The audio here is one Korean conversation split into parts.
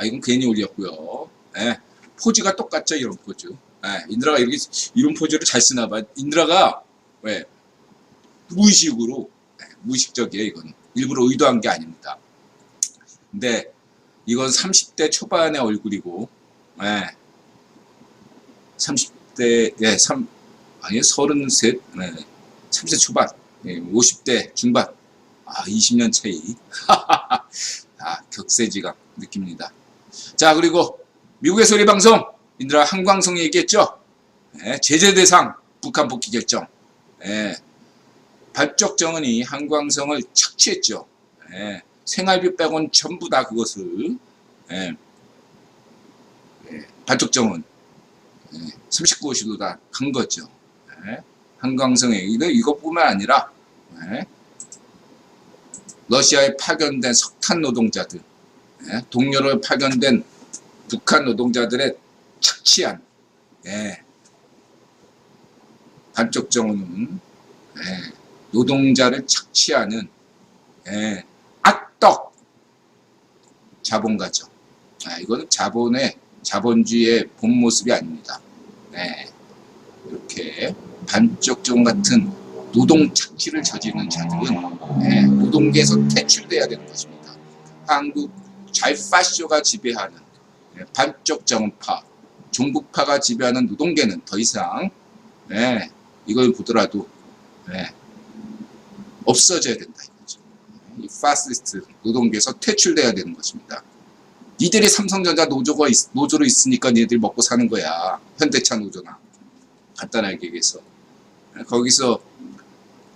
아 이건 괜히 올렸고요. 예. 포즈가 똑같죠 이런 포즈. 예. 인드라가 이렇게 이런 포즈를 잘 쓰나 봐. 인드라가 왜 무의식으로 예, 무의식적이에요 이건 일부러 의도한 게 아닙니다. 근데 이건 30대 초반의 얼굴이고 예. 30대 예, 3 아니 33 네. 30대 초반 예, 50대 중반 아 20년 차이 아 격세지감 느낍니다. 자 그리고 미국의 소리 방송 인드라 한광성이 얘기했죠. 예, 제재 대상 북한 복귀 결정. 예, 발적 정은이 한광성을 착취했죠. 예, 생활비 빼곤 전부 다 그것을 예, 예, 발적 정은 예, 39호실로 다간 거죠. 예, 한광성에 이거 이것뿐만 아니라 예, 러시아에 파견된 석탄 노동자들, 예, 동료를 파견된 북한 노동자들의 착취한 예, 반쪽 정원은 예, 노동자를 착취하는 예, 악덕 자본가죠. 아, 이거는 자본의 자본주의의 본 모습이 아닙니다. 네, 이렇게 반쪽 정 같은 노동 착취를 저지르는 자들은 예, 노동계에서 퇴출돼야 되는 것입니다. 한국 잘파쇼가 지배하는 예, 반쪽 정파, 종북파가 지배하는 노동계는 더 이상 예, 이걸 보더라도 예, 없어져야 된다 이거죠. 이 파시스트 노동계에서 퇴출돼야 되는 것입니다. 니들이 삼성전자 노조가 있, 노조로 있으니까 니들 먹고 사는 거야. 현대차 노조나 간단하게 얘기해서 예, 거기서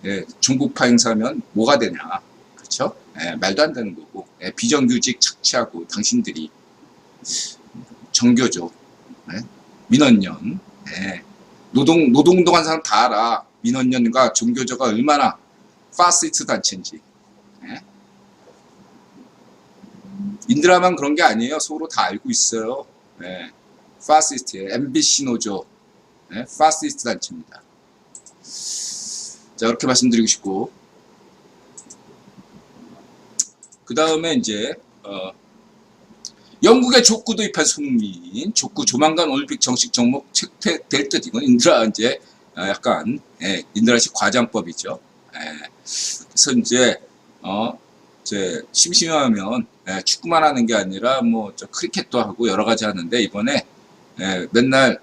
예, 중국파 행사면 뭐가 되냐, 그렇죠? 예, 말도 안 되는 거고 예, 비정규직 착취하고 당신들이 정교조, 예, 민원연, 예, 노동 노동동한 사람 다 알아. 민원연과 종교조가 얼마나 파시스트 단체인지. 예. 인드라만 그런 게 아니에요. 서로 다 알고 있어요. 예. 파시스트예요. MBC 노조, 예, 파시스트 단체입니다. 자, 그렇게 말씀드리고 싶고. 그 다음에 이제, 어, 영국의 족구 도입한 손흥민, 족구 조만간 올림픽 정식 종목 채택될 듯, 이건 인드라 이제, 어, 약간, 예, 인드라식 과장법이죠. 예, 그래서 이제, 어, 이제, 심심하면, 예, 축구만 하는 게 아니라, 뭐, 저 크리켓도 하고 여러 가지 하는데, 이번에, 예, 맨날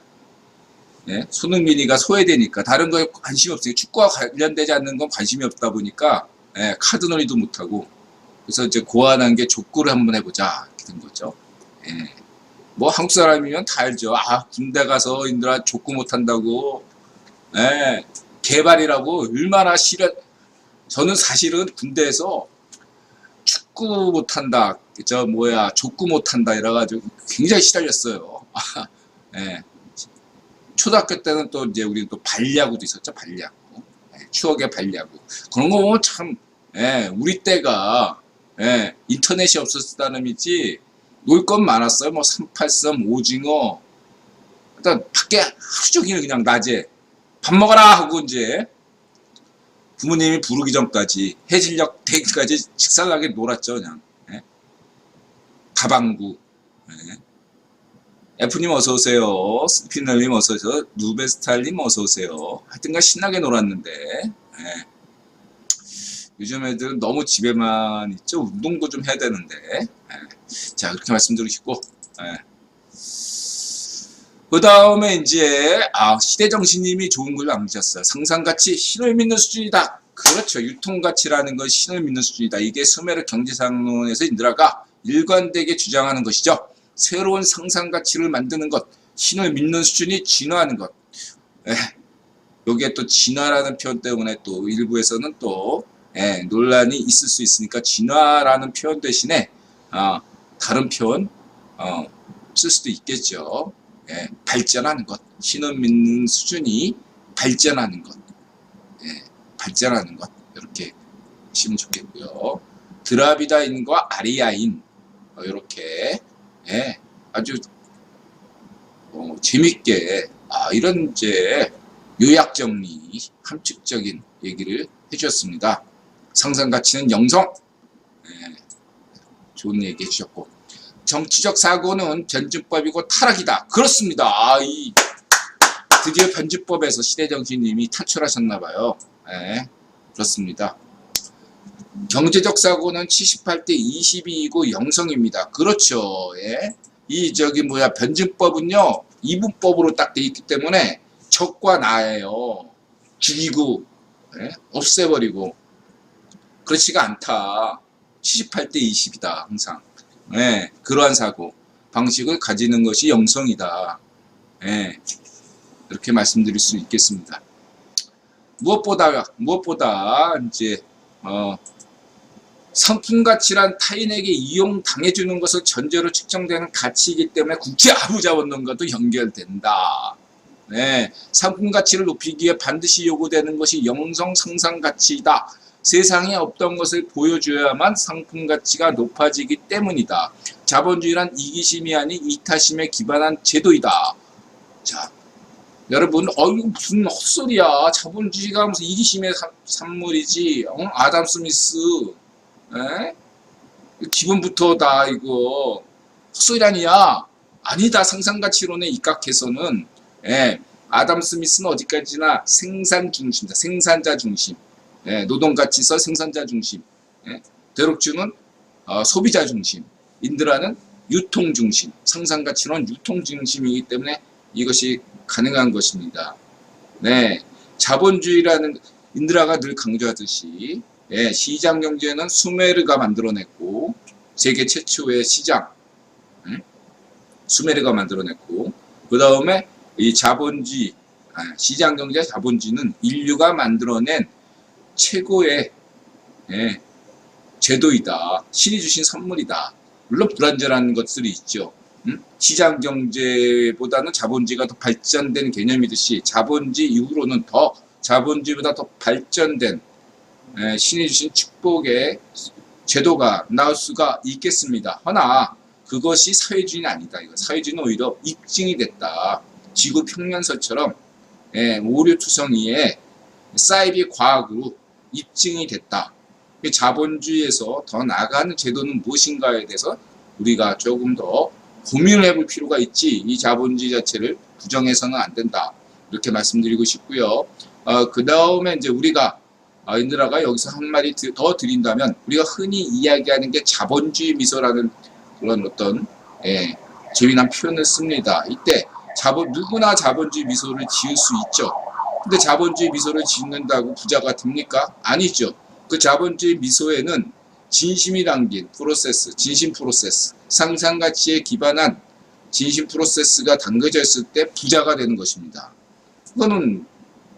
예? 손흥민이가 소외되니까 다른 거에 관심이 없어요. 축구와 관련되지 않는 건 관심이 없다 보니까 예, 카드 놀이도 못하고 그래서 이제 고안한 게 족구를 한번 해보자 이렇게 된 거죠. 예. 뭐 한국 사람이면 다 알죠. 아 군대 가서 인들아 족구 못한다고 예, 개발이라고 얼마나 싫어. 저는 사실은 군대에서 축구 못한다, 저 뭐야 족구 못한다 이래가지고 굉장히 시달렸어요. 예. 초등학교 때는 또 이제 우리 또 발야구도 있었죠 발야구 예, 추억의 발야구 그런 거 보면 참 예, 우리 때가 예, 인터넷이 없었을 따름이지 놀 건 많았어요 뭐383 오징어 일단 밖에 하루 종일 그냥 낮에 밥 먹어라 하고 이제 부모님이 부르기 전까지 해질녘 되기까지 식살나게 놀았죠 그냥 예. 다방구 예. F님 어서오세요. 스피너님 어서오세요. 누베스탈님 어서오세요. 하여튼간 신나게 놀았는데, 예. 요즘 애들은 너무 집에만 있죠. 운동도 좀 해야 되는데, 예. 자, 그렇게 말씀드리시고, 예. 그 다음에 이제, 아, 시대정신님이 좋은 걸 남기셨어요. 상상가치 신을 믿는 수준이다. 그렇죠. 유통가치라는 건 신을 믿는 수준이다. 이게 수메르 경제상론에서 인드라가 일관되게 주장하는 것이죠. 새로운 상상 가치를 만드는 것, 신을 믿는 수준이 진화하는 것. 에, 여기에 또 진화라는 표현 때문에 또 일부에서는 또 에, 논란이 있을 수 있으니까 진화라는 표현 대신에 어, 다른 표현 어, 쓸 수도 있겠죠. 에, 발전하는 것, 신을 믿는 수준이 발전하는 것, 에, 발전하는 것 이렇게 하시면 좋겠고요. 드라비다인과 아리아인 어, 이렇게 예, 아주 어, 재밌게 아, 이런 이제 요약 정리, 함축적인 얘기를 해주셨습니다. 상상 가치는 영성, 예, 좋은 얘기 해주셨고 정치적 사고는 변증법이고 타락이다. 그렇습니다. 아, 이 드디어 변증법에서 시대정신님이 탈출하셨나봐요. 네, 그렇습니다. 경제적 사고는 78대 22이고 영성입니다. 그렇죠. 예. 이 저기 뭐야 변증법은요 이분법으로 딱 돼 있기 때문에 적과 나예요. 죽이고 예? 없애버리고 그렇지가 않다. 78대 20이다 항상. 예, 그러한 사고 방식을 가지는 것이 영성이다. 예, 이렇게 말씀드릴 수 있겠습니다. 무엇보다 무엇보다 이제 어, 상품 가치란 타인에게 이용 당해 주는 것을 전제로 측정되는 가치이기 때문에 국제 아부자원론과도 연결된다. 네, 상품 가치를 높이기 위해 반드시 요구되는 것이 영성 상상 가치이다. 세상에 없던 것을 보여줘야만 상품 가치가 높아지기 때문이다. 자본주의란 이기심이 아닌 이타심에 기반한 제도이다. 자, 여러분, 어, 이거 무슨 헛소리야. 자본주의가 무슨 이기심의 산- 산물이지. 어? 아담 스미스. 에? 기본부터 다 이거 헛소리 아니야. 아니다. 상상가치론에 입각해서는 예, 아담 스미스는 어디까지나 생산 중심이다. 생산자 중심. 예, 노동가치서 생산자 중심. 예, 대록주는 어, 소비자 중심. 인드라는 유통 중심. 상상가치론 유통 중심이기 때문에 이것이 가능한 것입니다. 네, 자본주의라는 인드라가 늘 강조하듯이 예, 시장 경제는 수메르가 만들어냈고 세계 최초의 시장 음? 수메르가 만들어냈고 그 다음에 이 자본주의 아, 시장 경제 자본주의는 인류가 만들어낸 최고의 예, 제도이다 신이 주신 선물이다 물론 불완전한 것들이 있죠 음? 시장 경제보다는 자본주의가 더 발전된 개념이듯이 자본주의 이후로는 더 자본주의보다 더 발전된 예, 신이 주신 축복의 제도가 나올 수가 있겠습니다. 허나 그것이 사회주의는 아니다. 이거 사회주의는 오히려 입증이 됐다. 지구 평면설처럼 예, 오류투성이의 사이비 과학으로 입증이 됐다. 이 자본주의에서 더 나아가는 제도는 무엇인가에 대해서 우리가 조금 더 고민을 해볼 필요가 있지 이 자본주의 자체를 부정해서는 안 된다. 이렇게 말씀드리고 싶고요. 어, 그 다음에 이제 우리가 아, 인드라가 여기서 한 마디 드- 더 드린다면 우리가 흔히 이야기하는 게 자본주의 미소라는 그런 어떤 예, 재미난 표현을 씁니다. 이때 자본 누구나 자본주의 미소를 지을 수 있죠. 근데 자본주의 미소를 짓는다고 부자가 됩니까? 아니죠. 그 자본주의 미소에는 진심이 담긴 프로세스, 진심 프로세스, 상상 가치에 기반한 진심 프로세스가 담겨져 있을 때 부자가 되는 것입니다. 그거는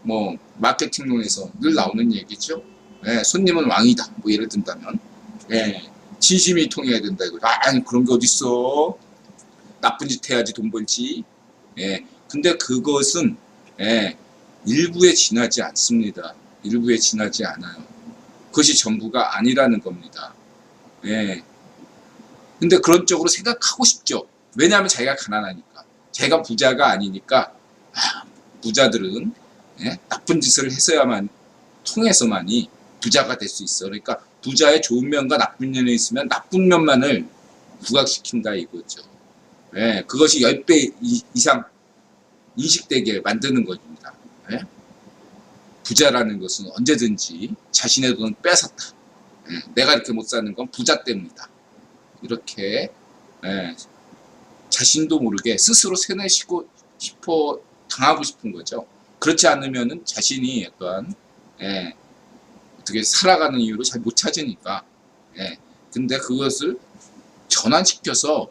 뭐 마케팅론에서 늘 나오는 얘기죠. 예, 손님은 왕이다. 뭐 예를 든다면, 예, 진심이 통해야 된다 이거. 아, 아니 그런 게 어딨어? 나쁜 짓 해야지 돈 벌지. 예, 근데 그것은 예, 일부에 지나지 않습니다. 일부에 지나지 않아요. 그것이 전부가 아니라는 겁니다. 예. 근데 그런 쪽으로 생각하고 싶죠. 왜냐하면 자기가 가난하니까. 자기가 부자가 아니니까 아, 부자들은 예? 나쁜 짓을 해서야만 통해서만이 부자가 될 수 있어. 그러니까 부자의 좋은 면과 나쁜 면이 있으면 나쁜 면만을 부각시킨다 이거죠. 예, 그것이 10배 이- 이상 인식되게 만드는 것입니다. 예? 부자라는 것은 언제든지 자신의 돈을 뺏었다. 예, 내가 이렇게 못 사는 건 부자 때문이다. 이렇게 예, 자신도 모르게 스스로 세뇌시고 싶어 당하고 싶은 거죠. 그렇지 않으면은 자신이 약간 예, 어떻게 살아가는 이유를 잘 못 찾으니까 예, 근데 그것을 전환시켜서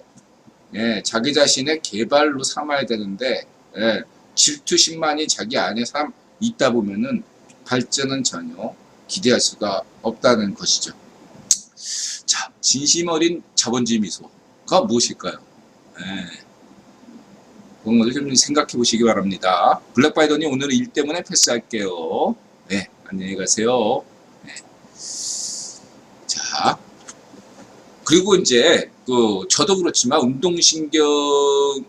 예, 자기 자신의 개발로 삼아야 되는데 예, 질투심만이 자기 안에 삼, 있다 보면은 발전은 전혀 기대할 수가 없다는 것이죠. 자, 진심 어린 자본주의 미소가 무엇일까요? 예. 그런 것을 좀 생각해 보시기 바랍니다. 블랙바이더님 오늘은 일 때문에 패스할게요. 네, 안녕히 가세요. 네. 그리고 이제 그 저도 그렇지만 운동신경은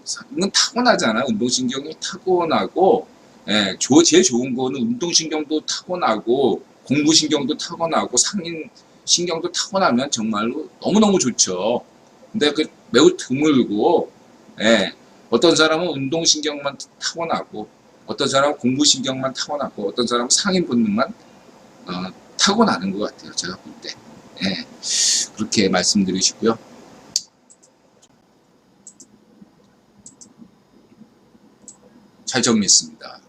타고나잖아요. 운동신경이 타고나고 예, 조, 제일 좋은 거는 운동신경도 타고나고 공부신경도 타고나고 상인신경도 타고나면 정말로 너무너무 좋죠. 근데 그 매우 드물고 예, 어떤 사람은 운동신경만 타고나고 어떤 사람은 공부신경만 타고나고 어떤 사람은 상인 본능만 어, 타고나는 것 같아요. 제가 볼 때. 예. 그렇게 말씀드리시고요. 잘 정리했습니다.